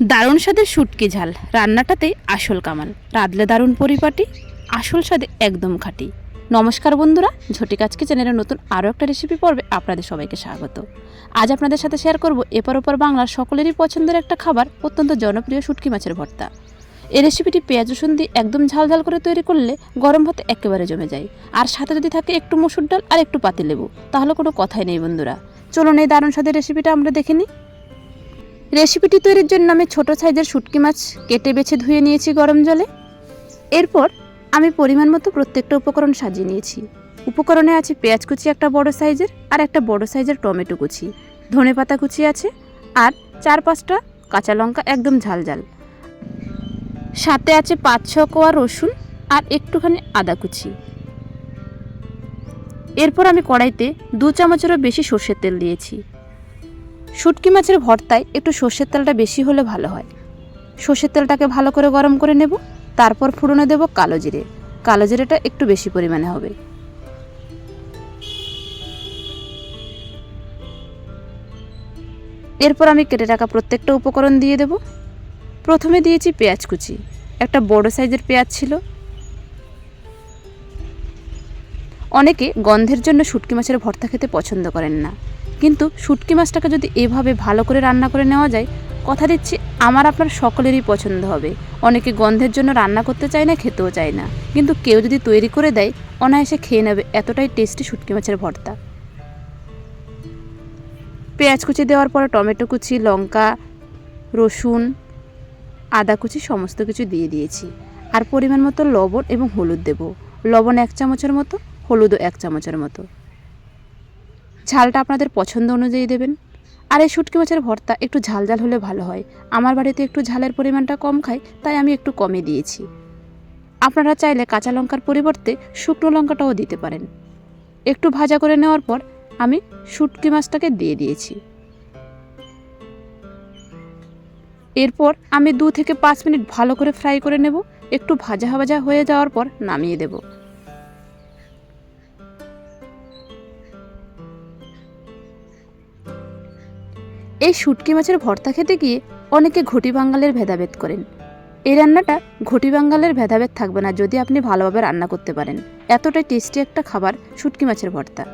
দারুণ স্বাদের শুটকি ঝাল রান্নাটাতেই আসল কামাল। রাঁধলে দারুণ পরিপাটি, আসল স্বাদে একদম খাঁটি। নমস্কার বন্ধুরা ঝটিক আজকে চ্যানেলের নতুন আরও একটা রেসিপি পর্বে আপনাদের সবাইকে স্বাগত। আজ আপনাদের সাথে শেয়ার করব এপার ওপর বাংলার সকলেরই পছন্দের একটা খাবার, অত্যন্ত জনপ্রিয় শুটকি মাছের ভর্তা। এই রেসিপিটি পেঁয়াজ, রসুন দিয়ে একদম ঝাল ঝাল করে তৈরি করলে গরম ভাতে একেবারে জমে যায়। আর সাথে যদি থাকে একটু মসুর ডাল আর একটু পাতিলেবু, তাহলে কোনো কথাই নেই বন্ধুরা। চলুন এই দারুণ স্বাদের রেসিপিটা আমরা দেখে নিই। রেসিপিটি তৈরির জন্য আমি ছোট সাইজের শুটকি মাছ কেটে বেছে ধুয়ে নিয়েছি গরম জলে। এরপর আমি পরিমাণ মতো প্রত্যেকটা উপকরণ সাজিয়ে নিয়েছি। উপকরণে আছে পেঁয়াজ কুচি একটা বড় সাইজের আর একটা বড় সাইজের টমেটো কুচি। ধনে পাতা কুচি আছে আর চার পাঁচটা কাঁচা লঙ্কা একদম ঝাল ঝাল। সাথে আছে পাঁচ ছ কোয়া রসুন আর একটুখানি আদা কুচি। এরপর আমি কড়াইতে দু চামচেরও বেশি সর্ষের তেল দিয়েছি। শুটকি মাছের ভর্তায় একটু সর্ষের তেলটা বেশি হলে ভালো হয়। সর্ষের তেলটাকে ভালো করে গরম করে নেব, তারপর ফুটনে দেব কালো জিরে। কালো জিরেটা একটু বেশি পরিমাণে হবে। এরপর আমি কেটে রাখা প্রত্যেকটা উপকরণ দিয়ে দেব। প্রথমে দিয়েছি পেঁয়াজ কুচি। একটা বড় সাইজের পেঁয়াজ ছিল অনেকে গন্ধের জন্য শুটকি মাছের ভর্তা খেতে পছন্দ করেন না। কিন্তু শুটকি মাছটাকে যদি এভাবে ভালো করে রান্না করে নেওয়া যায়, কথা দিচ্ছি আমার আপনার সকলেরই পছন্দ হবে। অনেকে গন্ধের জন্য রান্না করতে চায় না, খেতেও চায় না। কিন্তু কেউ যদি তৈরি করে দেয়, অনায়াসে খেয়ে নেবে, এতটাই টেস্টি শুটকি মাছের ভর্তা। পেঁয়াজ কুচি দেওয়ার পরে টমেটো কুচি, লঙ্কা, রসুন, আদা কুচি সমস্ত কিছু দিয়ে দিয়েছি। আর পরিমাণ মতো লবণ এবং হলুদ দেব। লবণ এক চামচের মতো। হলুদও এক চামচের মতো। ঝালটা আপনাদের পছন্দ অনুযায়ী দেবেন। আর এই শুটকি মাছের ভর্তা একটু ঝাল ঝাল হলে ভালো হয়। আমার বাড়িতে একটু ঝালের পরিমাণটা কম খাই তাই আমি একটু কমে দিয়েছি। আপনারা চাইলে কাঁচা লঙ্কার পরিবর্তে শুকনো লঙ্কাটাও দিতে পারেন। একটু ভাজা করে নেওয়ার পর আমি শুটকি মাছটাকে দিয়ে দিয়েছি। এরপর আমি দু থেকে পাঁচ মিনিট ভালো করে ফ্রাই করে নেব। একটু ভাজা ভাজা হয়ে যাওয়ার পর নামিয়ে দেবো। এই শুটকি মাছের ভর্তা খেতে গিয়ে অনেকে ঘটি বাঙ্গালের ভেদাভেদ করেন। এই রান্নাটা ঘটি বাঙ্গালের ভেদাভেদ থাকবে না যদি আপনি ভালোভাবে রান্না করতে পারেন। এতটাই টেস্টি একটা খাবার শুটকি মাছের ভর্তা।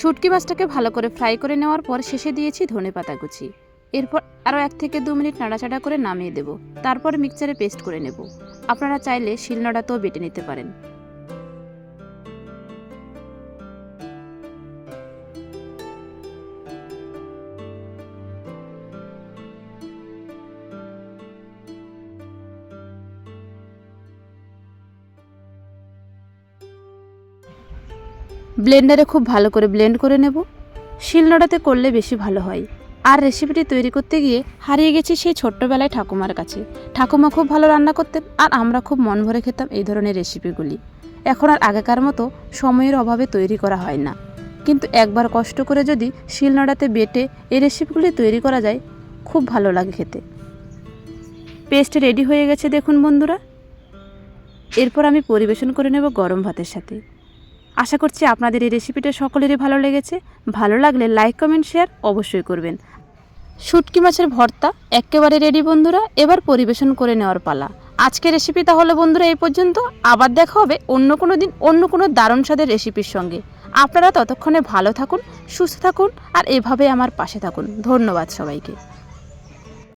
শুটকি মাছটাকে ভালো করে ফ্রাই করে নেওয়ার পর শেষে দিয়েছি ধনে পাতা কুচি। এরপর আরও এক থেকে দু মিনিট নাড়াচাড়া করে নামিয়ে দেব। তারপর মিক্সচারে পেস্ট করে নেব। আপনারা চাইলে শিলনোড়াতেও বেটে নিতে পারেন। ব্লেন্ডারে খুব ভালো করে ব্লেন্ড করে নেব। শিলনোড়াতে করলে বেশি ভালো হয়। আর রেসিপিটি তৈরি করতে গিয়ে হারিয়ে গেছি সেই ছোট্টবেলায় ঠাকুমার কাছে। ঠাকুমা খুব ভালো রান্না করতেন আর আমরা খুব মন ভরে খেতাম এই ধরনের রেসিপিগুলি এখন আর আগেকার মতো সময়ের অভাবে তৈরি করা হয় না। কিন্তু একবার কষ্ট করে যদি শিলনোড়াতে বেটে এই রেসিপিগুলি তৈরি করা যায়, খুব ভালো লাগে খেতে। পেস্ট রেডি হয়ে গেছে দেখুন বন্ধুরা। এরপর আমি পরিবেশন করে নেব গরম ভাতের সাথে। আশা করছি আপনাদের এই রেসিপিটা সকলেরই ভালো লেগেছে। ভালো লাগলে লাইক কমেন্ট শেয়ার অবশ্যই করবেন। শুটকি মাছের ভর্তা একেবারে রেডি বন্ধুরা, এবার পরিবেশন করে নেওয়ার পালা। আজকের রেসিপি তাহলে বন্ধুরা এই পর্যন্ত। আবার দেখা হবে অন্য কোনো দিন অন্য কোনো দারুণ স্বাদের রেসিপির সঙ্গে। আপনারা ততক্ষণে ভালো থাকুন, সুস্থ থাকুন, আর এভাবে আমার পাশে থাকুন। ধন্যবাদ সবাইকে।